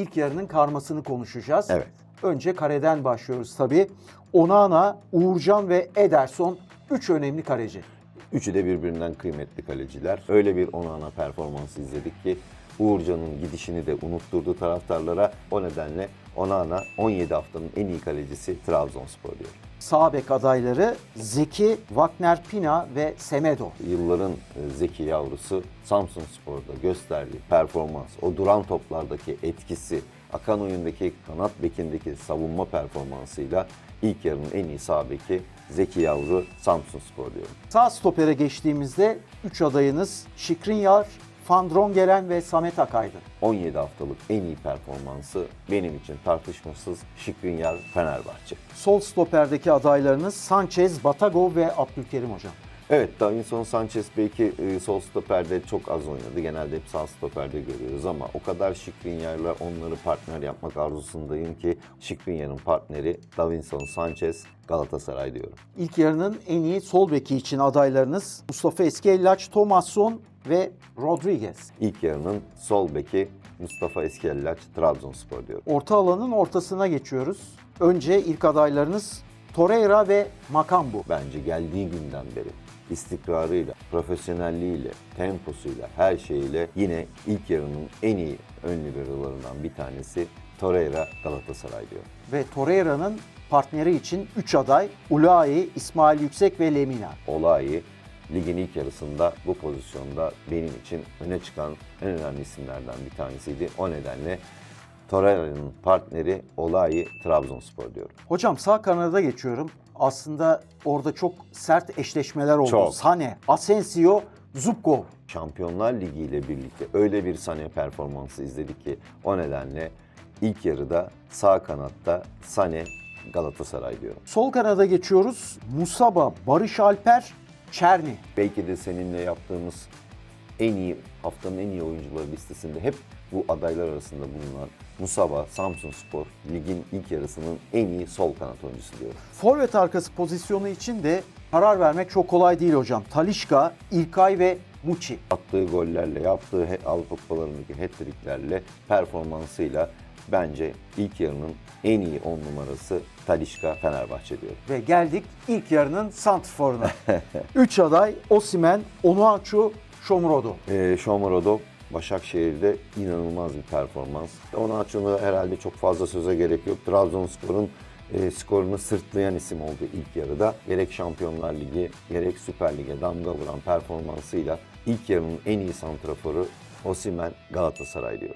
ilk yarının karmasını konuşacağız. Evet. Önce kareden başlıyoruz tabii. Onana, Uğurcan ve Ederson üç önemli kaleci. Üçü de birbirinden kıymetli kaleciler. Öyle bir Onana performansı izledik ki Uğurcan'ın gidişini de unutturdu taraftarlara. O nedenle Onana 17 haftanın en iyi kalecisi Trabzonspor diyor. Sağ bek adayları Zeki, Wagner Pina ve Semedo. Yılların e, zeki yavrusu Samsun Spor'da gösterdiği performans, o duran toplardaki etkisi, akan oyundaki kanat bekindeki savunma performansıyla ilk yarının en iyi sağ beki Zeki Yavru Samsun Spor diyorum. Sağ stopere geçtiğimizde üç adayınız Şikrinyar, Van Drongelen ve Samet Akaydın. 17 haftalık en iyi performansı benim için tartışmasız Şikrinyar Fenerbahçe. Sol stoperdeki adaylarınız Sanchez, Batagov ve Abdülkerim Hocam. Evet, Davinson Sanchez belki e, sol stoperde çok az oynadı. Genelde hep sağ stoperde görüyoruz ama o kadar Şikrinyar'la onları partner yapmak arzusundayım ki Şikrinyar'ın partneri Davinson Sanchez Galatasaray diyorum. İlk yarının en iyi sol beki için adaylarınız Mustafa Eskellaç, Thomasson ve Rodriguez. İlk yarının sol beki Mustafa Eskellaç Trabzonspor diyorum. Orta alanın ortasına geçiyoruz. Önce ilk adaylarınız Torreira ve Makambu. Bence geldiği günden beri istikrarıyla, profesyonelliğiyle, temposuyla, her şeyiyle yine ilk yarının en iyi ön liberolarından bir tanesi Torreira Galatasaray diyor. Ve Torreira'nın partneri için 3 aday Ulai, İsmail Yüksek ve Lemina. Olayı ligin ilk yarısında bu pozisyonda benim için öne çıkan en önemli isimlerden bir tanesiydi. O nedenle Torreira'nın partneri Olayı Trabzonspor diyorum. Hocam sağ kanada geçiyorum. Aslında orada çok sert eşleşmeler oldu. Çok. Sane, Asensio, Zubkov. Şampiyonlar Ligi ile birlikte öyle bir saniye performansı izledik ki o nedenle ilk yarıda sağ kanatta Sane Galatasaray diyorum. Sol kanada geçiyoruz. Musaba, Barış Alper, Çerni. Belki de seninle yaptığımız en iyi haftanın en iyi oyuncuları listesinde hep bu adaylar arasında bulunan Musaba, Samsun Spor ligin ilk yarısının en iyi sol kanat oyuncusu diyorum. Forvet arkası pozisyonu için de karar vermek çok kolay değil hocam. Talişka, İlkay ve Muçi. Attığı gollerle, yaptığı Avrupa kupalarındaki hat-tricklerle, performansıyla bence ilk yarının en iyi 10 numarası Talişka Fenerbahçe diyorum. Ve geldik ilk yarının santrforuna. 3 aday Osimen, Onuachu, Shomurodov. Ee, Shomurodov Başakşehir'de inanılmaz bir performans. Açığını herhalde çok fazla söze gerek yok. Trabzonspor'un e, skorunu sırtlayan isim oldu ilk yarıda. Gerek Şampiyonlar Ligi gerek Süper Lig'e damga vuran performansıyla ilk yarının en iyi santraforu Osimen Galatasaray diyor.